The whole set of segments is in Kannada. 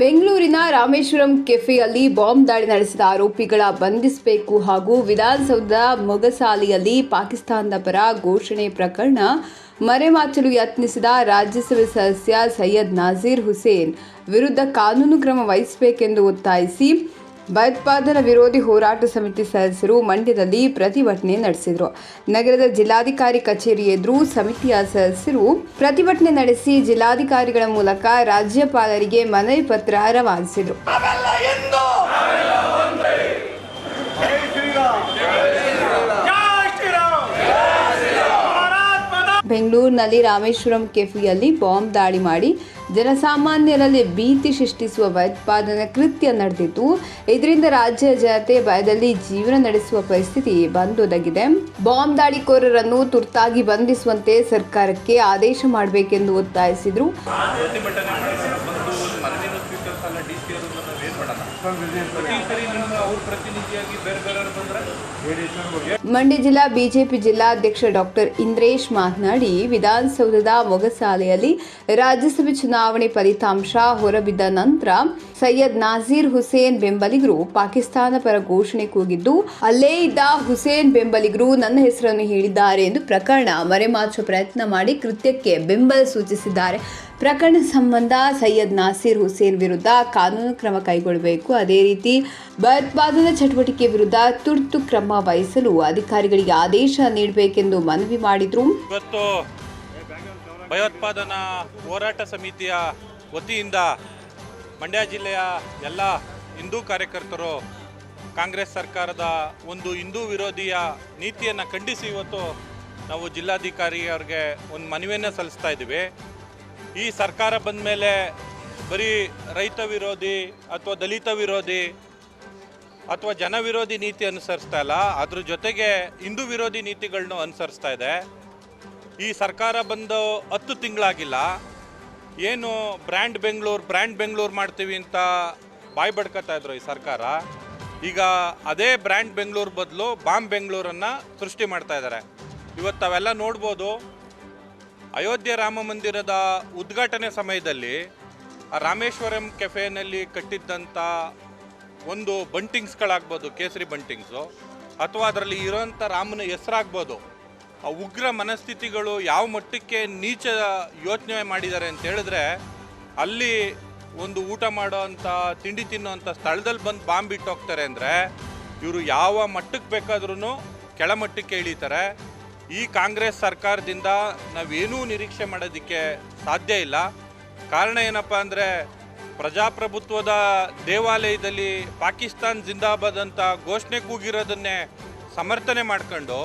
ಬೆಂಗಳೂರಿನ ರಾಮೇಶ್ವರಂ ಕೆಫೆಯಲ್ಲಿ ಬಾಂಬ್ ದಾಳಿ ನಡೆಸಿದ ಆರೋಪಿಗಳ ಬಂಧಿಸಬೇಕು ಹಾಗೂ ವಿಧಾನಸೌಧದ ಮೊಗಸಾಲಿಯಲ್ಲಿ ಪಾಕಿಸ್ತಾನದ ಪರ ಘೋಷಣೆ ಪ್ರಕರಣ ಮರೆಮಾಚಲು ಯತ್ನಿಸಿದ ರಾಜ್ಯಸಭೆ ಸದಸ್ಯ ಸೈಯದ್ ನಾಜೀರ್ ಹುಸೇನ್ ವಿರುದ್ಧ ಕಾನೂನು ಕ್ರಮ ವಹಿಸಬೇಕೆಂದು ಒತ್ತಾಯಿಸಿ ಭಯೋತ್ಪಾದನಾ ವಿರೋಧಿ ಹೋರಾಟ ಸಮಿತಿ ಸದಸ್ಯರು ಮಂಡ್ಯದಲ್ಲಿ ಪ್ರತಿಭಟನೆ ನಡೆಸಿದರು. ನಗರದ ಜಿಲ್ಲಾಧಿಕಾರಿ ಕಚೇರಿ ಎದುರು ಸಮಿತಿಯ ಸದಸ್ಯರು ಪ್ರತಿಭಟನೆ ನಡೆಸಿ ಜಿಲ್ಲಾಧಿಕಾರಿಗಳ ಮೂಲಕ ರಾಜ್ಯಪಾಲರಿಗೆ ಮನವಿ ಪತ್ರ ರವಾನಿಸಿದರು. ಬೆಂಗಳೂರಿನಲ್ಲಿ ರಾಮೇಶ್ವರಂ ಕೆಫಿಯಲ್ಲಿ ಬಾಂಬ್ ದಾಳಿ ಮಾಡಿ ಜನಸಾಮಾನ್ಯರಲ್ಲಿ ಭೀತಿ ಸೃಷ್ಟಿಸುವ ಭಯೋತ್ಪಾದನಾ ಕೃತ್ಯ ನಡೆದಿತ್ತು. ಇದರಿಂದ ರಾಜ್ಯ ಜನತೆ ಭಯದಲ್ಲಿ ಜೀವನ ನಡೆಸುವ ಪರಿಸ್ಥಿತಿ ಬಂದೊದಗಿದೆ. ಬಾಂಬ್ ದಾಳಿಕೋರರನ್ನು ತುರ್ತಾಗಿ ಬಂಧಿಸುವಂತೆ ಸರ್ಕಾರಕ್ಕೆ ಆದೇಶ ಮಾಡಬೇಕೆಂದು ಒತ್ತಾಯಿಸಿದರು ಪ್ರತಿಭಟನೆ ಮಾಡಿಕೊಂಡು ಬಂದು ಒಂದು ಮನವಿನೂ ಸ್ವೀಕರಿಸಲ್ಲ ಡಿ ಸಿ ಅವರು ನಾವೇನು ಮಾಡೋಣ ಪ್ರತಿ ಸರಿ ನಿಮ್ಮ ಅವ್ರ ಪ್ರತಿನಿಧಿಯಾಗಿ ಬೇರೆ ಬೇರೆಯವರು ಬಂದ್ರೆ ಮಂಡ್ಯ ಜಿಲ್ಲಾ ಬಿಜೆಪಿ ಜಿಲ್ಲಾಧ್ಯಕ್ಷ ಡಾಕ್ಟರ್ ಇಂದ್ರೇಶ್ ಮಾತನಾಡಿ, ವಿಧಾನಸೌಧದ ಮೊಗಸಾಲೆಯಲ್ಲಿ ರಾಜ್ಯಸಭೆ ಚುನಾವಣೆ ಫಲಿತಾಂಶ ಹೊರಬಿದ್ದ ನಂತರ ಸೈಯದ್ ನಾಜೀರ್ ಹುಸೇನ್ ಬೆಂಬಲಿಗರು ಪಾಕಿಸ್ತಾನ ಪರ ಘೋಷಣೆ ಕೂಗಿದ್ದು, ಅಲ್ಲೇ ಇದ್ದ ಹುಸೇನ್ ಬೆಂಬಲಿಗರು ನನ್ನ ಹೆಸರನ್ನು ಹೇಳಿದ್ದಾರೆ ಎಂದು ಪ್ರಕರಣ ಮರೆಮಾಚುವ ಪ್ರಯತ್ನ ಮಾಡಿ ಕೃತ್ಯಕ್ಕೆ ಬೆಂಬಲ ಸೂಚಿಸಿದ್ದಾರೆ. ಪ್ರಕರಣ ಸಂಬಂಧ ಸೈಯದ್ ನಾಸೀರ್ ಹುಸೇನ್ ವಿರುದ್ಧ ಕಾನೂನು ಕ್ರಮ ಕೈಗೊಳ್ಳಬೇಕು. ಅದೇ ರೀತಿ ಭಯೋತ್ಪಾದನಾ ಚಟುವಟಿಕೆ ವಿರುದ್ಧ ತುರ್ತು ಕ್ರಮ ವಹಿಸಲು ಅಧಿಕಾರಿಗಳಿಗೆ ಆದೇಶ ನೀಡಬೇಕೆಂದು ಮನವಿ ಮಾಡಿದ್ರು. ಇವತ್ತು ಭಯೋತ್ಪಾದನಾ ಹೋರಾಟ ಸಮಿತಿಯ ವತಿಯಿಂದ ಮಂಡ್ಯ ಜಿಲ್ಲೆಯ ಎಲ್ಲ ಹಿಂದೂ ಕಾರ್ಯಕರ್ತರು, ಕಾಂಗ್ರೆಸ್ ಸರ್ಕಾರದ ಒಂದು ಹಿಂದೂ ವಿರೋಧಿಯ ನೀತಿಯನ್ನು ಖಂಡಿಸಿ ಇವತ್ತು ನಾವು ಜಿಲ್ಲಾಧಿಕಾರಿ ಅವ್ರಿಗೆ ಒಂದು ಮನವಿಯನ್ನು ಸಲ್ಲಿಸ್ತಾ ಇದ್ದೀವಿ. ಈ ಸರ್ಕಾರ ಬಂದ ಮೇಲೆ ಬರೀ ರೈತ ವಿರೋಧಿ ಅಥವಾ ದಲಿತ ವಿರೋಧಿ ಅಥವಾ ಜನ ವಿರೋಧಿ ನೀತಿ ಅನುಸರಿಸ್ತಾ ಇಲ್ಲ, ಅದ್ರ ಜೊತೆಗೆ ಹಿಂದೂ ವಿರೋಧಿ ನೀತಿಗಳನ್ನು ಅನುಸರಿಸ್ತಾ ಇದೆ. ಈ ಸರ್ಕಾರ ಬಂದು ಹತ್ತು ತಿಂಗಳಾಗಿಲ್ಲ. ಏನು ಬ್ರ್ಯಾಂಡ್ ಬೆಂಗಳೂರು ಬ್ರ್ಯಾಂಡ್ ಬೆಂಗಳೂರು ಮಾಡ್ತೀವಿ ಅಂತ ಬಾಯ್ ಬಡ್ಕತಾ ಇದ್ರು ಈ ಸರ್ಕಾರ. ಈಗ ಅದೇ ಬ್ರ್ಯಾಂಡ್ ಬೆಂಗಳೂರು ಬದಲು ಬಾಂಬ್ ಬೆಂಗಳೂರನ್ನು ಸೃಷ್ಟಿ ಮಾಡ್ತಾ ಇದ್ದಾರೆ ಇವತ್ತು ಅವೆಲ್ಲ ನೋಡ್ಬೋದು. ಅಯೋಧ್ಯೆ ರಾಮ ಮಂದಿರದ ಉದ್ಘಾಟನೆ ಸಮಯದಲ್ಲಿ ರಾಮೇಶ್ವರಂ ಕೆಫೆನಲ್ಲಿ ಕಟ್ಟಿದ್ದಂಥ ಒಂದು ಬಂಟಿಂಗ್ಸ್ಗಳಾಗ್ಬೋದು, ಕೇಸರಿ ಬಂಟಿಂಗ್ಸು, ಅಥವಾ ಅದರಲ್ಲಿ ಇರೋಂಥ ರಾಮನ ಹೆಸರಾಗ್ಬೋದು, ಆ ಉಗ್ರ ಮನಸ್ಥಿತಿಗಳು ಯಾವ ಮಟ್ಟಕ್ಕೆ ನೀಚ ಯೋಚನೆ ಮಾಡಿದ್ದಾರೆ ಅಂತ ಹೇಳಿದ್ರೆ, ಅಲ್ಲಿ ಒಂದು ಊಟ ಮಾಡೋ ಅಂಥ ತಿಂಡಿ ತಿನ್ನುವಂಥ ಸ್ಥಳದಲ್ಲಿ ಬಂದು ಬಾಂಬ್ ಇಟ್ಟು ಹೋಗ್ತಾರೆ ಅಂದರೆ, ಇವರು ಯಾವ ಮಟ್ಟಕ್ಕೆ ಬೇಕಾದ್ರೂ ಕೆಳಮಟ್ಟಕ್ಕೆ ಇಳಿತಾರೆ. ಈ ಕಾಂಗ್ರೆಸ್ ಸರ್ಕಾರದಿಂದ ನಾವೇನೂ ನಿರೀಕ್ಷೆ ಮಾಡೋದಕ್ಕೆ ಸಾಧ್ಯ ಇಲ್ಲ. ಕಾರಣ ಏನಪ್ಪ ಅಂದರೆ ಪ್ರಜಾಪ್ರಭುತ್ವದ ದೇವಾಲಯದಲ್ಲಿ ಪಾಕಿಸ್ತಾನ್ ಜಿಂದಾಬಾದ್ ಅಂತ ಘೋಷಣೆ ಕೂಗಿರೋದನ್ನೇ ಸಮರ್ಥನೆ ಮಾಡ್ಕೊಂಡು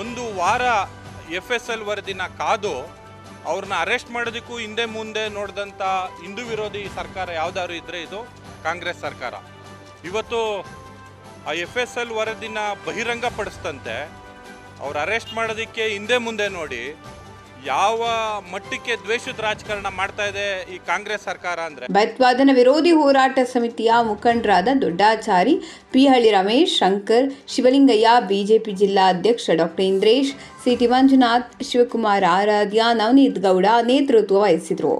ಒಂದು ವಾರ ಎಫ್ ಎಸ್ ಎಲ್ ವರದಿನ ಕಾದು ಅವ್ರನ್ನ ಅರೆಸ್ಟ್ ಮಾಡೋದಕ್ಕೂ ಹಿಂದೆ ಮುಂದೆ ನೋಡಿದಂಥ ಹಿಂದೂ ವಿರೋಧಿ ಸರ್ಕಾರ ಯಾವ್ದಾದ್ರು ಇದ್ದರೆ ಇದು ಕಾಂಗ್ರೆಸ್ ಸರ್ಕಾರ. ಇವತ್ತು ಆ ಎಫ್ ಎಸ್ ಎಲ್ ವರದಿನ ಬಹಿರಂಗಪಡಿಸ್ತಂತೆ ಅವ್ರು ಅರೆಸ್ಟ್ ಮಾಡೋದಕ್ಕೆ ಹಿಂದೆ ಮುಂದೆ ನೋಡಿ ಯಾವ ಮಟ್ಟಕ್ಕೆ ದ್ವೇಷದ ರಾಜಕಾರಣ ಮಾಡ್ತಾ ಇದೆ ಈ ಕಾಂಗ್ರೆಸ್ ಸರ್ಕಾರ ಅಂದ್ರೆ. ಭಯೋತ್ಪಾದನಾ ವಿರೋಧಿ ಹೋರಾಟ ಸಮಿತಿಯ ಮುಖಂಡರಾದ ದೊಡ್ಡಾಚಾರಿ, ಪಿಹಳ್ಳಿ ರಮೇಶ್, ಶಂಕರ್, ಶಿವಲಿಂಗಯ್ಯ, ಬಿಜೆಪಿ ಜಿಲ್ಲಾ ಅಧ್ಯಕ್ಷ ಡಾಕ್ಟರ್ ಇಂದ್ರೇಶ್, ಸಿಟಿ ಮಂಜುನಾಥ್, ಶಿವಕುಮಾರ್ ಆರಾಧ್ಯ, ನವನೀತ್ ಗೌಡ ನೇತೃತ್ವ ವಹಿಸಿದರು.